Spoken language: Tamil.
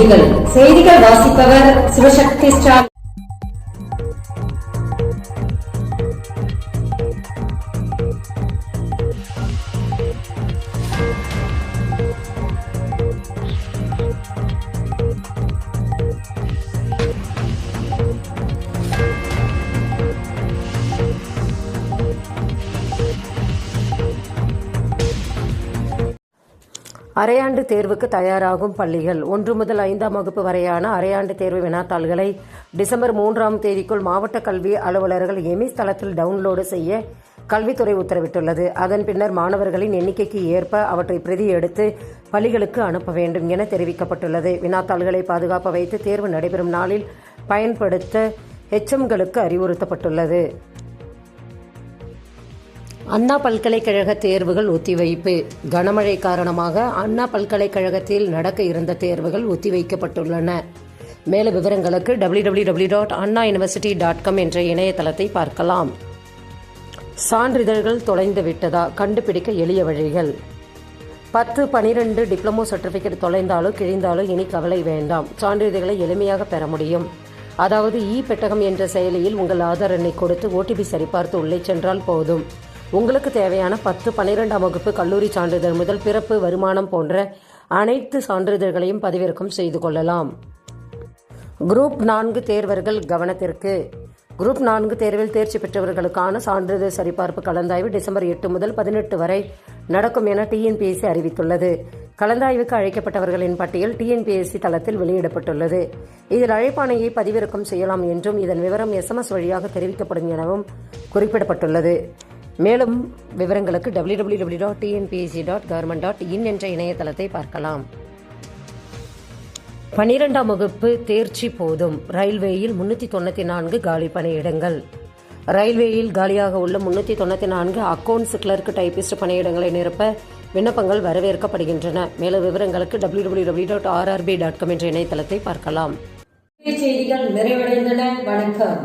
செய்திகள். செய்திகள் வாசிப்பவர் சிவசக்தி ஸ்டார் அரையாண்டு தேர்வுக்கு தயாராகும் பள்ளிகள். ஒன்று முதல் ஐந்தாம் வகுப்பு வரையான அரையாண்டு தேர்வு வினாத்தாள்களை டிசம்பர் மூன்றாம் தேதிக்குள் மாவட்ட கல்வி அலுவலர்கள் எமிஸ் தளத்தில் டவுன்லோடு செய்ய கல்வித்துறை உத்தரவிட்டுள்ளது. அதன் பின்னர் மாணவர்களின் எண்ணிக்கைக்கு ஏற்ப அவற்றை பிரதி எடுத்து பள்ளிகளுக்கு அனுப்ப வேண்டும் என தெரிவிக்கப்பட்டுள்ளது. வினாத்தாள்களை பாதுகாப்பு வைத்து தேர்வு நடைபெறும் நாளில் பயன்படுத்த ஹெச்எம்களுக்கு அறிவுறுத்தப்பட்டுள்ளது. அண்ணா பல்கலைக்கழக தேர்வுகள் ஒத்திவைப்பு. கனமழை காரணமாக அண்ணா பல்கலைக்கழகத்தில் நடக்க இருந்த தேர்வுகள் ஒத்திவைக்கப்பட்டுள்ளன. மேலும் விவரங்களுக்கு W W W dot Anna university dot com என்ற இணையதளத்தை பார்க்கலாம். சான்றிதழ்கள் தொலைந்து விட்டதா? கண்டுபிடிக்க எளிய வழிகள். பத்து பனிரெண்டு டிப்ளமோ சர்டிஃபிகேட் தொலைந்தாலோ கிழிந்தாலோ இனி கவலை வேண்டாம். சான்றிதழ்களை எளிமையாக பெற முடியும். அதாவது இ பெட்டகம் என்ற செயலியில் உங்கள் ஆதார் எண்ணை கொடுத்து ஓடிபி சரிபார்த்து உள்ளே சென்றால் போதும். உங்களுக்கு தேவையான பத்து பன்னிரெண்டாம் வகுப்பு கல்லூரி சான்றிதழ் முதல் பிறப்பு வருமானம் போன்ற அனைத்து சான்றிதழ்களையும் பதிவிறக்கம் செய்து கொள்ளலாம். குரூப் நான்கு தேர்வர்கள் கவனத்திற்கு. குரூப் நான்கு தேர்வில் தேர்ச்சி பெற்றவர்களுக்கான சான்றிதழ் சரிபார்ப்பு கலந்தாய்வு டிசம்பர் எட்டு முதல் பதினெட்டு வரை நடக்கும் என டிஎன்பிஎஸ்சி அறிவித்துள்ளது. கலந்தாய்வுக்கு அழைக்கப்பட்டவர்களின் பட்டியல் டிஎன்பிஎஸ்சி தளத்தில் வெளியிடப்பட்டுள்ளது. இதில் அழைப்பாணையை பதிவிறக்கம் செய்யலாம் என்றும் இதன் விவரம் எஸ்எம்எஸ் வழியாக தெரிவிக்கப்படும் எனவும் குறிப்பிடப்பட்டுள்ளது. மேலும் விவரங்களுக்கு W W W dot TNPSC dot government dot in என்ற இணையதளத்தை பார்க்கலாம். பனிரெண்டாம் வகுப்பு தேர்ச்சி போதும். ரயில்வேயில் முன்னூற்றி தொண்ணூற்றி நான்கு காலி பணியிடங்கள். ரயில்வேயில் காலியாக உள்ள முன்னூற்றி தொண்ணூற்றி நான்கு அக்கவுண்ட்ஸ் கிளர்க் டைபிஸ்ட் பணியிடங்களை நிரப்ப விண்ணப்பங்கள் வரவேற்கப்படுகின்றன. மேலும் விவரங்களுக்கு W W W dot RRB dot com என்ற இணையதளத்தை பார்க்கலாம். செய்திகள் நிறைவடைந்தன. வணக்கம்.